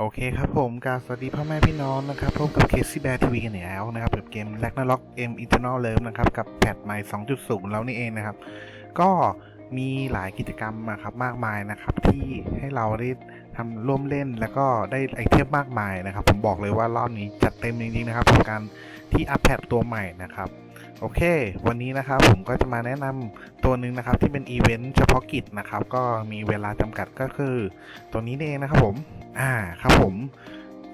โอเคครับผมกาสวัสดีพ่อแม่พี่น้องนะครับ พบกับเคซี่แบร์ทีวีกันอีกแล้วนะครับกับเกม r a g n a r o k M Eternal Love นะครับกับแพทใหม่ 2.0 แล้วนี่เองนะครับ ก็มีหลายกิจกรรมนะครับมากมายนะครับ ที่ให้เราได้ทำร่วมเล่นแล้วก็ได้ไอเทมมากมายนะครับ ผมบอกเลยว่ารอบนี้จัดเต็มจริงๆนะครับกับการที่อัปแพทตัวใหม่นะครับ โอเค วันนี้นะครับผมก็จะมาแนะนำตัวหนึ่งนะครับที่เป็นอีเวนต์เฉพาะกิจนะครับ ก็มีเวลาจำกัดก็คือ ตัวนี้นี่เองนะครับผม อ่าครับผม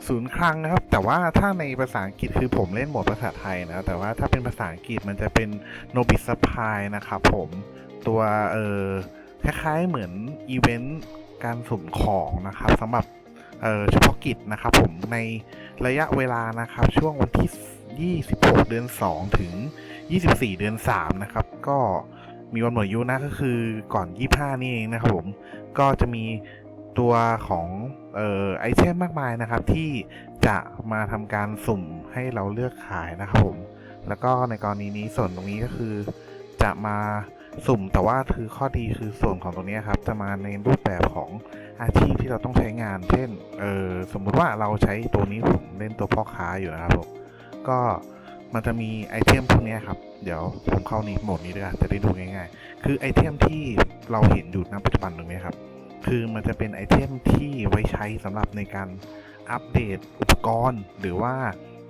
ศูนย์คลังนะครับ แต่ว่าถ้าในภาษาอังกฤษคือผมเล่นหมดภาษาไทยนะ แต่ว่าถ้าเป็นภาษาอังกฤษมันจะเป็น n o b i s u p p l y นะครับผมตัวเออคล้ายๆเหมือนอีเวนต์การสุ่มของนะครับสำหรับเออเฉพาะกิจนะครับผมในระยะเวลานะครับช่วงวันที่ 26 เดือน 2 ถึง 24 เดือน 3 นะครับ ก็มีวันหมดอายุนะก็คือก่อน 25 นี่เองนะครับผม ก็จะมีตัวของออไอเทมมากมายนะครับ ที่จะมาทำการสุ่มให้เราเลือกขายนะครับผม แล้วก็ในกรณีนี้ส่วนตรงนี้ก็คือ จะมาสุ่มแต่ว่าคือข้อดีคือส่วนของตรงนี้ครับ จะมาในรูปแบบของอาชีพที่เราต้องใช้งาน เช่น เออสมมุติว่าเราใช้ตัวนี้ผมเล่นตัวพ่อค้าอยู่นะครับผม ก็มันจะมีไอเทมพวกนี้ครับ เดี๋ยวผมเข้านี้โหมดนี้ด้วยจะได้ดูง่ายๆ คือไอเทมที่เราเห็นอยู่ณปัจจุบันตรงนี้ครับ คือมันจะเป็นไอเทมที่ไว้ใช้สำหรับในการอัปเดตอุปกรณ์ หรือว่า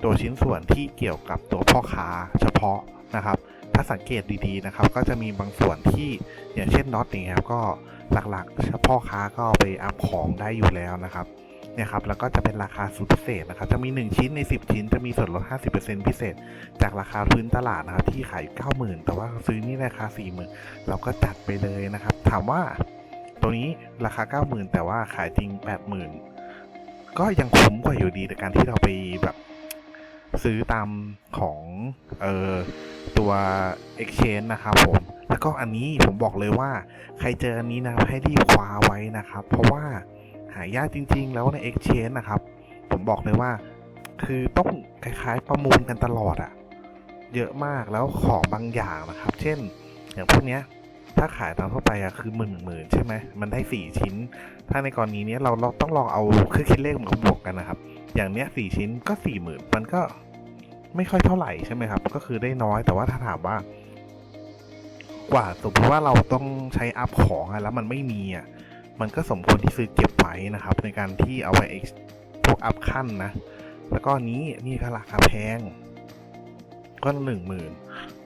ตัวชิ้นส่วนที่เกี่ยวกับตัวพ่อค้าเฉพาะนะครับ ถ้าสังเกตดีๆนะครับ ก็จะมีบางส่วนที่อย่างเช่นน็อตอย่างเงี้ยครับก็หลักๆเฉพาะค้าก็ไปอัพของได้อยู่แล้วนะครับ เนี่ยครับแล้วก็จะเป็นราคาสุดพิเศษนะครับ จะมี 1 ชิ้นใน 10 ชิ้น จะมีส่วนลด 50%พิเศษ จากราคาพื้นตลาดนะครับที่ขาย 90,000 แต่ว่าซื้อนี่ราคา 40,000 เราก็จัดไปเลยนะครับ ถามว่า ตัวนี้ราคา 90,000 แต่ว่าขายจริง 80,000 ก็ยังคุ้มกว่าอยู่ดีแต่การที่เราไปแบบซื้อตามของเอ่อตัว exchange นะครับผม แล้วก็อันนี้ผมบอกเลยว่าใครเจออันนี้นะให้รีบคว้าไว้นะครับ เพราะว่า หายากจริง ๆ แล้วใน exchange นะครับ ผมบอกเลยว่า คือต้องคล้ายๆประมูลกันตลอดอะเยอะมากแล้วของบางอย่างนะครับ เช่น อย่างพวกเนี้ยถ้าขายตามทั่วไปอะคือหมื่นหมื่นใช่ไหมมันได้สี่ชิ้น ถ้าในกรณีนี้เราเราต้องลองเอาเครื่องคิดเลขมาบวกกันนะครับ อย่างเนี้ยสี่ชิ้นก็สี่หมื่นมันก็ไม่ค่อยเท่าไหร่ใช่ไหมครับ ก็คือได้น้อยแต่ว่าถ้าถามว่า กว่าสมมติว่าเราต้องใช้อัพของอะแล้วมันไม่มีอะ มันก็สมควรที่ซื้อเก็บไว้นะครับ ในการที่เอาไว้พวกอัพขั้นนะ แล้วก็นี้นี่ก็ราคาแพง ก็หนึ่งหมื่น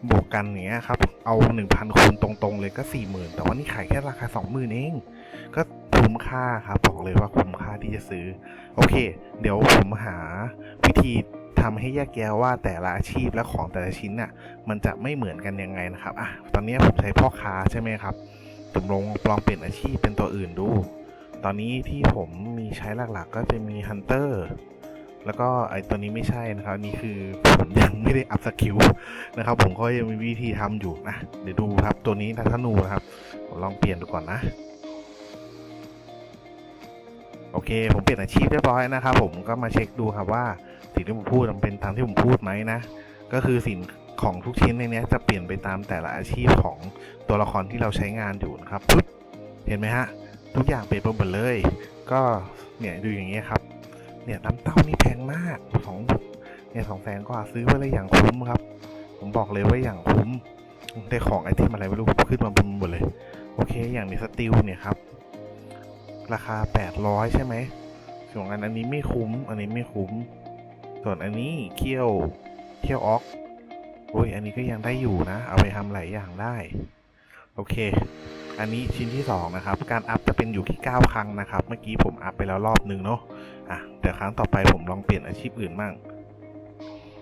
บวกกันเงี้ยครับ เอา1,000คูณตรงๆเลยก็40,000แต่ว่านี่ขายแค่ราคา20,000เอง ก็คุ้มค่าครับบอกเลยว่าคุ้มค่าที่จะซื้อ โอเค เดี๋ยวผมหาวิธีทำให้แยกแยะว่าแต่ละอาชีพและของแต่ละชิ้นน่ะมันจะไม่เหมือนกันยังไงนะครับอะตอนนี้ผมใช้พ่อค้าใช่ไหมครับ ผมลองลองเปลี่ยนอาชีพเป็นตัวอื่นดู ตอนนี้ที่ผมมีใช้หลักๆ ก็จะมี Hunter แล้วก็ไอตัวนี้ไม่ใช่นะครับนี่คือผมยังไม่ได้อัพสกิลนะครับ ผมก็ยังมีวิธีทำอยู่นะเดี๋ยวดูครับตัวนี้ทัศนูนะครับผมลองเปลี่ยนดูก่อนนะ โอเค ผมเปลี่ยนอาชีพเรียบร้อยนะครับ ผมก็มาเช็คดูครับว่าสิ่งที่ผมพูดมันเป็นตามที่ผมพูดไหมนะ ก็คือสิ่ง ของทุกชิ้นในนี้จะเปลี่ยนไปตามแต่ละอาชีพของตัวละครที่เราใช้งานอยู่นะครับปึ๊บเห็นไหมฮะ ทุกอย่างเปลี่ยนไปหมดเลย ก็เนี่ยดูอย่างเงี้ยครับ เนี่ยน้ำเต้านี่แพงมากสองเนี่ยสองแสนกว่าซื้อไปเลยอย่างคุ้มครับ ผมบอกเลยว่าอย่างคุ้มได้ของไอเทมอะไรไม่รู้ขึ้นมาบนหมดเลย โอเค อย่างนี้สติลเนี่ยครับ ราคา 800 ใช่ไหมส่วนอันอันนี้ไม่คุ้ม อันนี้ไม่คุ้ม ส่วนอันนี้เคี่ยวเคี่ยวออก อ้ยอันนี้ก็ยังได้อยู่นะ เอาไปทำหลายอย่างได้ โอเค อันนี้ชิ้นที่ 2 นะครับ การอัพจะเป็นอยู่ที่ 9 ครั้งนะครับ เมื่อกี้ผมอัพไปแล้วรอบหนึ่งเนาะอะเดี๋ยวครั้งต่อไปผมลองเปลี่ยนอาชีพอื่นบ้าง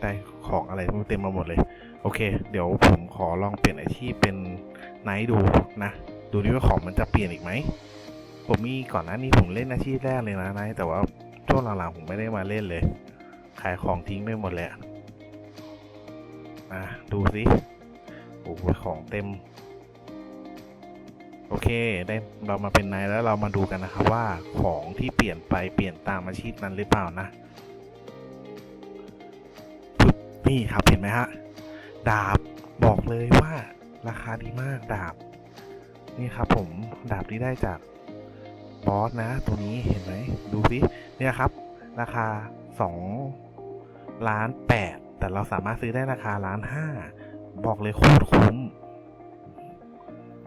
ได้ของอะไรเต็มมาหมดเลย โอเค เดี๋ยวผมขอลองเปลี่ยนอาชีพเป็นไนท์ดูนะ ดูดิว่าของมันจะเปลี่ยนอีกไหมผมมีก่อนหน้านี้ผมเล่นอาชีพแรกเลยนะไนท์แต่ว่าช่วงหลังๆผมไม่ได้มาเล่นเลย ขายของทิ้งไปหมดเลย อะอะดูสิโอ้โหของเต็ม โอเค ได้เรามาเป็นนายแล้วเรามาดูกันนะครับว่าของที่เปลี่ยนไปเปลี่ยนตามอาชีพนั้นหรือเปล่านะนี่ครับเห็นไหมฮะ ดาบบอกเลยว่าราคาดีมากดาบ นี่ครับผมดาบที่ได้จากบอสนะ ตัวนี้เห็นไหมดูสิเนี่ยครับ ราคาสองล้านแปด แต่เราสามารถซื้อได้ราคาล้านห้าบอกเลยโคตรคุ้ม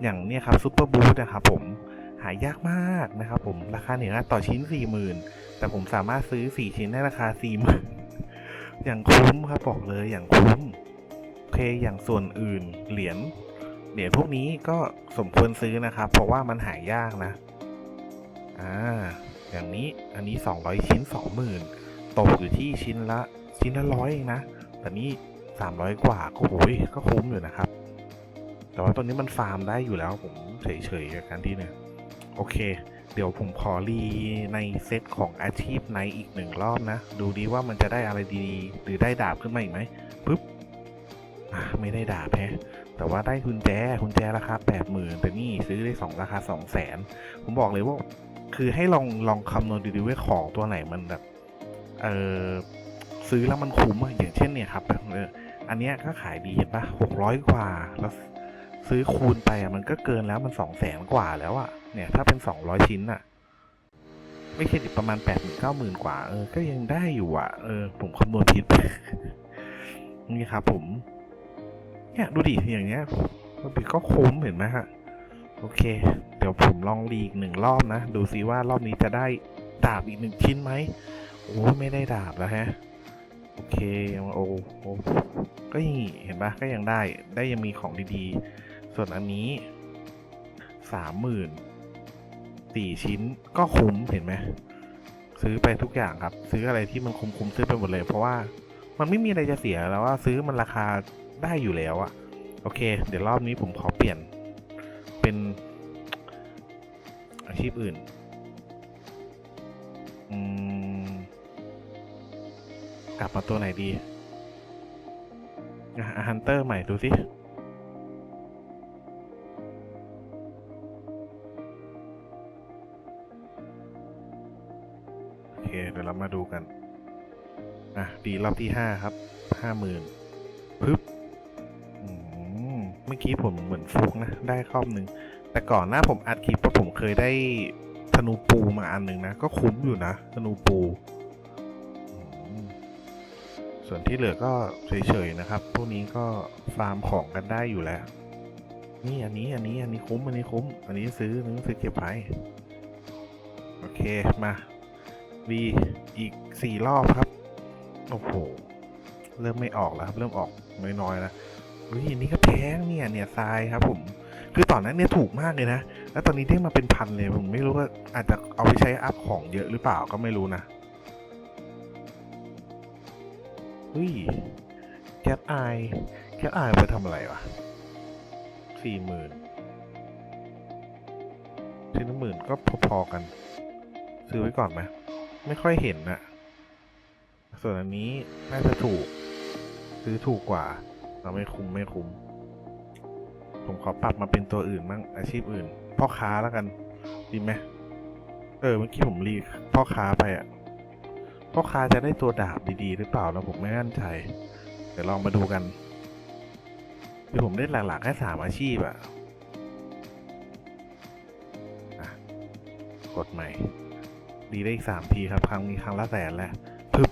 อย่างเนี่ยครับซูเปอร์บูธนะครับผมหายากมากนะครับผมราคาเนี่ยต่อชิ้นสี่หมื่นแต่ผมสามารถซื้อสี่ชิ้นได้ราคาสี่หมื่นอย่างคุ้มครับบอกเลยอย่างคุ้มโอเคอย่างส่วนอื่นเหรียญเหรียญพวกนี้ก็สมควรซื้อนะครับ เพราะว่ามันหายากนะอ่าอย่างนี้อันนี้ 200 ชิ้น 20,000ตกอยู่ที่ชิ้นละชิ้นละร้อยเองนะ แต่นี่300 กว่าก็โอ้ยก็คุ้มอยู่นะครับ แต่ว่าตัวนี้มันฟาร์มได้อยู่แล้วผมเฉยๆกับการที่เนี่ยโอเค เดี๋ยวผมขอรีในเซตของอาชีพในอีกหนึ่งรอบนะ ดูดีว่ามันจะได้อะไรดีๆ หรือได้ดาบขึ้นมาอีกไหมปึ๊บอะไม่ได้ดาบแฮะแต่ว่าได้กุญแจกุญแจราคาแปดหมื่นแต่นี่ซื้อได้สองราคาสองแสนผมบอกเลยว่า คือให้ลองลองคำนวณดูๆว่าของตัวไหนมันแบบ เออ ซื้อแล้วมันคุ้มอะอย่างเช่นเนี่ยครับเอออันเนี้ยก็ขายดีเห็นปะหกร้อยกว่าแล้วซื้อคูณไปอะมันก็เกินแล้วมันสองแสนกว่าแล้วอะเนี่ยถ้าเป็นสองร้อยชิ้นอะไม่ใช่ดิประมาณแปดหมื่นเก้าหมื่นกว่าเออก็ยังได้อยู่อะเออผมคำนวณผิดนี่ครับ ผมเนี่ยดูดิอย่างเงี้ยมันก็คุ้มเห็นไหมฮะโอเค เดี๋ยวผมลองรีอีกหนึ่งรอบนะ ดูซิว่ารอบนี้จะได้ดาบอีกหนึ่งชิ้นไหมโอ้ไม่ได้ดาบแล้วฮะ โอเคโอ้โอก็ยังเห็นปะก็ยังได้ได้ยังมีของดีๆ ส่วนอันนี้สามหมื่นสี่ชิ้นก็คุ้มเห็นไหมซื้อไปทุกอย่างครับ ซื้ออะไรที่มันคุ้มๆซื้อไปหมดเลย เพราะว่ามันไม่มีอะไรจะเสียแล้วว่าซื้อมันราคาได้อยู่แล้วอะโอเค เดี๋ยวรอบนี้ผมขอเปลี่ยน เป็นอาชีพอื่น อืม กลับมาตัวไหนดีฮันเตอร์ใหม่ดูสิโอเคเดี๋ยวเรามาดูกัน อะ ดีรอบที่ห้าครับห้าหมื่นปึ๊บอืมเมื่อกี้ผมเหมือนฟุกนะ ได้ครอบหนึ่ง แต่ก่อนหน้าผมอัดคลิปว่าผมเคยได้ธนูปูมาอันหนึ่งนะ ก็คุ้มอยู่นะธนูปู ส่วนที่เหลือก็เฉยๆนะครับ พวกนี้ก็ฟาร์มของกันได้อยู่แล้ว นี่อันนี้อันนี้อันนี้คุ้มอันนี้คุ้ม อันนี้ซื้อนนี้ซื้อเก็บไว้โอเคมาดีอีกสี่รอบครับ โอ้โห เริ่มไม่ออกแล้วครับ เริ่มออกน้อยๆแล้วเฮ้ยอันนี้ก็แพงเนี่ยเนี่ยทรายครับ ผม คือตอนนั้นเนี่ยถูกมากเลยนะ แล้วตอนนี้ได้มาเป็นพันเลยผมไม่รู้ว่าอาจจะเอาไปใช้อัพของเยอะหรือเปล่าก็ไม่รู้นะ ฮ้ยแคทไอแคทไอไปทำอะไรวะสี่หมื่นชิ้นหมื่นก็พอๆกัน ซื้อไว้ก่อนไหมไม่ค่อยเห็นนะส่วนอันนี้น่าจะถูก ซื้อถูกกว่าเราไม่คุ้มไม่คุ้ม ผมขอปรับมาเป็นตัวอื่นบ้างอาชีพอื่น พ่อค้าแล้วกัน ดีไหมเออเมื่อกี้ผมรีพ่อค้าไปอะ พ่อค้าจะได้ตัวดาบดีๆ หรือเปล่าแล้วผมไม่มั่นใจเดี๋ยวลองมาดูกันคือผมได้หลักๆแค่สามอาชีพอะอะกดใหม่ ดีได้อีกสามทีครับ ครั้งนี้ครั้งละแสนแหล้วพึบ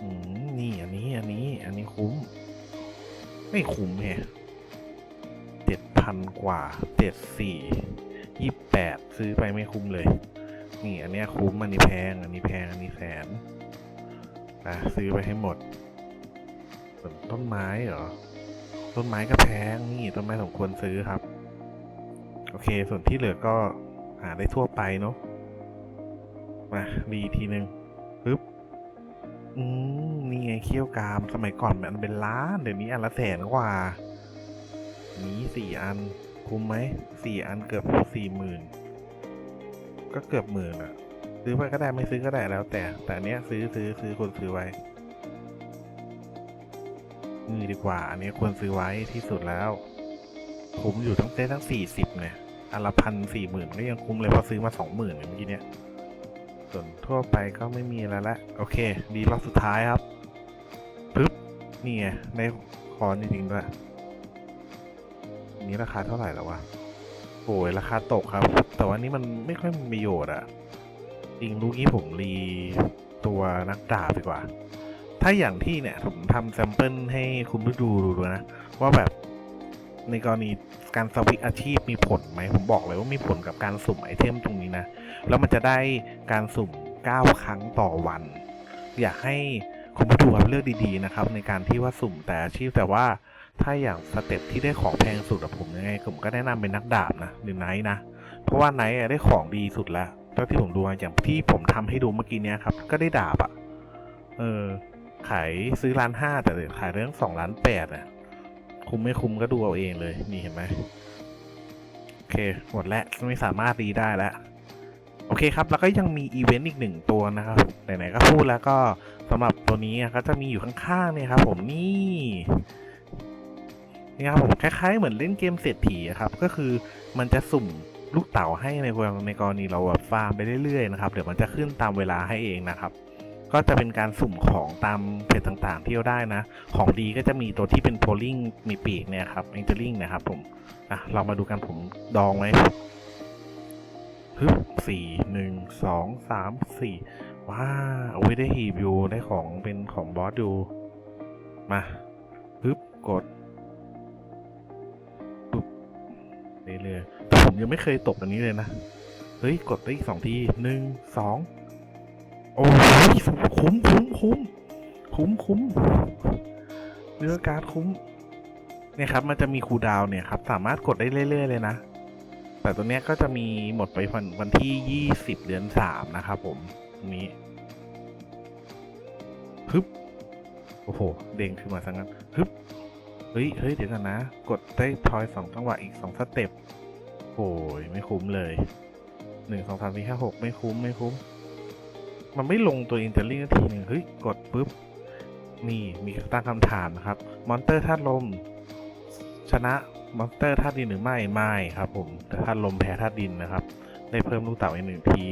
อืมนี่อันนี้อันนี้ อันนี้คุ้ม ไม่คุ้มแฮะเจ็ดพันกว่าเจ็ดสี่ยี่แปดซื้อไปไม่คุ้มเลย นี่อันเนี้ยคุ้มอันนี้แพง อันนี้แพง อันนี้แสนอะซื้อไปให้หมดส่วนต้นไม้เหรอ ต้นไม้ก็แพงนี่ต้นไม้สมควรซื้อครับ โอเค ส่วนที่เหลือก็หาได้ทั่วไปเนาะมาดีทีหนึ่งปึ๊บอืมนี่ไงเขี้ยวกามสมัยก่อนมันเป็นล้านเดี๋ยวนี้อันละแสนกว่านี้สี่อัน คุ้มไหมสี่อันเกือบสี่หมื่น ก็เกือบหมื่นอะซื้อไปก็ได้ไม่ซื้อก็ได้แล้ว แต่ แต่เนี้ยซื้อซื้อซื้อคนซื้อไว้นี่ดีกว่า อันนี้ควรซื้อไว้ที่สุดแล้วคุ้มอยู่ตั้งแต่ทั้งสี่สิบเนี่ยอันละพันสี่หมื่นก็ยังคุ้มเลยเพราะซื้อมาสองหมื่นเมื่อกี้เนี้ยส่วนทั่วไปก็ไม่มีอะไรละ โอเค ดีรอบสุดท้ายครับปึ๊บนี่ไงในคอนจริงๆด้วยนนี้ราคาเท่าไหร่แล้ววะ โอ้ยราคาตกครับ แต่ว่านี่มันไม่ค่อยมีประโยชน์อะจริงลูกนี้ผมรีตัวนักดาบดีกว่า ถ้าอย่างที่เนี่ยผมทำแซมเปิลให้คุณผู้ดูดูนะ ว่าแบบในกรณีการสวิตอาชีพมีผลไหมผมบอกเลยว่ามีผลกับการสุ่มไอเทมตรงนี้นะ แล้วมันจะได้การสุ่ม 9 ครั้งต่อวัน อยากให้คุณผู้ดูครับเลือกดีๆนะครับ ในการที่ว่าสุ่มแต่อาชีพแต่ว่า ถ้าอย่างสเต็ปที่ได้ของแพงสุดอะผมยังไงผมก็แนะนำเป็นนักดาบนะหรือไนท์นะ เพราะว่าไนท์อะได้ของดีสุดแล้วเท่าที่ผมดูอย่างที่ผมทำให้ดูเมื่อกี้เนี้ยครับ ก็ได้ดาบอะเออขายซื้อร้านห้าแต่ขายเรื่องสองล้านแปดอะคุ้มไม่คุ้มก็ดูเอาเองเลยนี่เห็นไหมโอเคหมดแล้วไม่สามารถรีได้แล้วโอเคครับ แล้วก็ยังมีอีเวนต์อีกหนึ่งตัวนะครับไหนๆก็พูดแล้วก็สำหรับตัวนี้อะก็จะมีอยู่ข้างๆเนี่ยครับผมนี่ นี่ครับผมคล้ายๆเหมือนเล่นเกมเศรษฐีครับก็คือมันจะสุ่มลูกเต๋าให้ในในกรณีเราแบบฟาร์มไปเรื่อยๆนะครับเดี๋ยวมันจะขึ้นตามเวลาให้เองนะครับ ก็จะเป็นการสุ่มของตามเพจต่างๆ ที่เราได้นะ ของดีก็จะมีตัวที่เป็นโพลิงมีปีกเนี่ยครับเอ็นเจลิงนะครับผมอะเรามาดูกันผมดองไว้ฮึบสี่หนึ่งสองสามสี่ว้าเอาไว้ได้หีบอยู่ได้ของเป็นของบอสอยู่มาฮึบกด เรื่อยๆแต่ผมยังไม่เคยตกอันนี้เลยนะ เฮ้ย กดได้อีกสองทีหนึ่งสองโอ้ยคุ้มคุ้มคุ้มคุ้มคุ้มเนื้อการ์ดคุ้ม เนี่ยครับ มันจะมีคูดาวเนี่ยครับ สามารถกดได้เรื่อยๆเลยนะ แต่ตัวเนี้ยก็จะมีหมดไปวันวันที่ยี่สิบเดือนสามนะครับผมตรงนี้ฮึบ โอ้โห เด้งขึ้นมาสังนั้นฮึบ เฮ้ยเฮ้ยเดี๋ยวกันนะ กดได้ทอยสองจังหวะอีกสองสเต็ปโอ้ยไม่คุ้มเลยหนึ่งสองสามสี่ห้าหกไม่คุ้มไม่คุ้ม มันไม่ลงตัวอินเตอร์ลิงทีหนึ่งเฮ้ย กดปุ๊บ นี่มีตั้งคำถามนะครับ มอนเตอร์ธาตุลม ชนะมอนเตอร์ธาตุดินหรือไม่ไม่ครับ ผมแต่ธาตุลมแพ้ธาตุดินนะครับ ได้เพิ่มลูกเต่าอีกหนึ่งที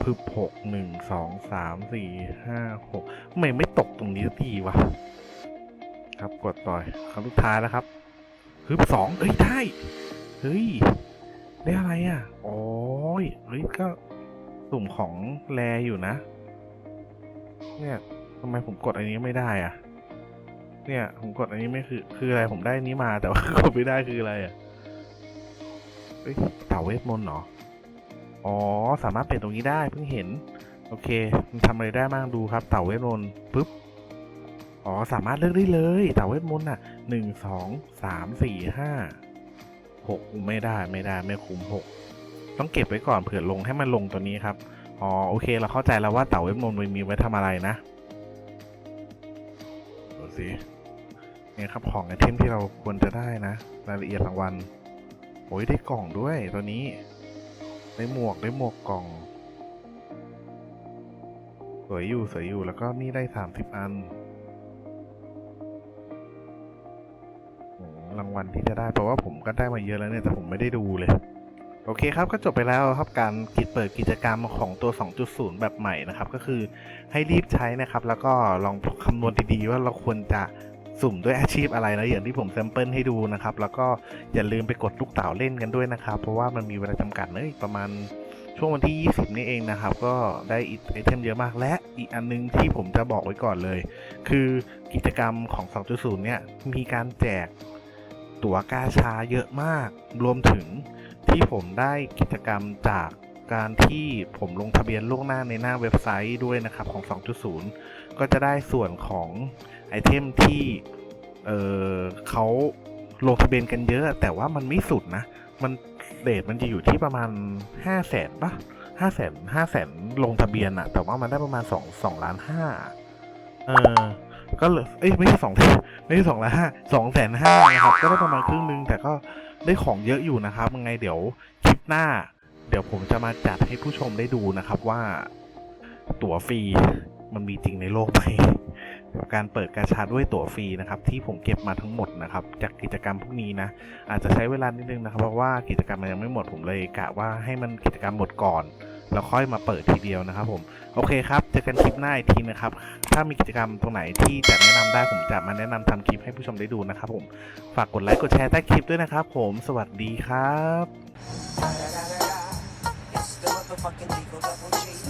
พึบหกหนึ่งสองสามสี่ห้าหกไม่ไม่ตกตรงนี้สักทีวะ ครับกดต่อยคำสุดท้ายแล้วครับฮึบสองเอ้ยได้เฮ้ยได้อะไรอะโอ้ยเฮ้ยก็สุ่มของแรอยู่นะ เนี่ยทำไมผมกดอันนี้ไม่ได้อะ เนี่ยผมกดอันนี้ไม่คือคืออะไรผมได้นี้มาแต่ว่ากดไม่ได้คืออะไรอะเอ้ยเต่าเวทมนต์เหรออ๋อสามารถเปลี่ยนตรงนี้ได้เพิ่งเห็น โอเค มันทำอะไรได้บ้างดูครับ เต่าเวทมนต์ปุ๊บ อ๋อ สามารถเลือกได้เลยเต่าเวทมนต์อะหนึ่งสองสามสี่ห้าหกไม่ได้ไม่ได้ไม่คุ้มหกต้องเก็บไว้ก่อนเผื่อลงให้มันลงตัวนี้ครับ อ๋อ โอเค เราเข้าใจแล้วว่าเต่าเวทมนต์มันมีไว้ทำอะไรนะดูสิเนี่ยครับของไอเทมที่เราควรจะได้นะ รายละเอียดรางวัลโอ้ยได้กล่องด้วยตัวนี้ ได้หมวกได้หมวกกล่อง สวยอยู่สวยอยู่แล้วก็นี่ได้สามสิบอัน รางวัลที่จะได้เพราะว่าผมก็ได้มาเยอะแล้วเนี่ยแต่ผมไม่ได้ดูเลย โอเคครับก็จบไปแล้วครับการกิจเปิดกิจกรรมของตัว 2.0 แบบใหม่นะครับ ก็คือให้รีบใช้นะครับ แล้วก็ลองคำนวณดีๆว่าเราควรจะสุ่มด้วยอาชีพอะไรนะอย่างที่ผมแซมเปิลให้ดูนะครับ แล้วก็อย่าลืมไปกดลูกเต๋าเล่นกันด้วยนะครับ เพราะว่ามันมีเวลาจำกัดเนอะประมาณช่วงวันที่ 20 นี่เองนะครับ ก็ได้ไอเทมเยอะมากและอีกอันนึงที่ผมจะบอกไว้ก่อนเลย คือกิจกรรมของ 2.0 เนี่ย มีการแจก ตั๋วกาชาเยอะมาก รวมถึงที่ผมได้กิจกรรมจากการที่ผมลงทะเบียนล่วงหน้าในหน้าเว็บไซต์ด้วยนะครับของ 2.0 ก็จะได้ส่วนของไอเทมที่เเขาลงทะเบียนกันเยอะ แต่ว่ามันไม่สุดนะ มันเรทมันจะอยู่ที่ประมาณ 5 0 0แสนปะห้าแสนห้าแสนลงทะเบียนอะแต่ว่ามันได้ประมาณ 2 2ล้านห้าเออ ก็เลยเอ้ยไม่ใช่สองไม่ใช่สองล้านห้าสองแสนห้านะครับก็ได้ประมาณครึ่งนึงแต่ก็ได้ของเยอะอยู่นะครับยังไงเดี๋ยวคลิปหน้า เดี๋ยวผมจะมาจัดให้ผู้ชมได้ดูนะครับว่า ตั๋วฟรีมันมีจริงในโลกไหมกับการเปิดกาชาด้วยตั๋วฟรีนะครับ ที่ผมเก็บมาทั้งหมดนะครับ จากกิจกรรมพวกนี้นะ อาจจะใช้เวลานิดนึงนะครับ เพราะว่ากิจกรรมมันยังไม่หมดผมเลยกะว่าให้มันกิจกรรมหมดก่อน แล้วค่อยมาเปิดทีเดียวนะครับผม โอเคครับเจอกันคลิปหน้าอีกทีนะครับ ถ้ามีกิจกรรมตรงไหนที่จะแนะนำได้ผมจะมาแนะนำทำคลิปให้ผู้ชมได้ดูนะครับผม ฝากกดไลค์กดแชร์ใต้คลิปด้วยนะครับผม สวัสดีครับ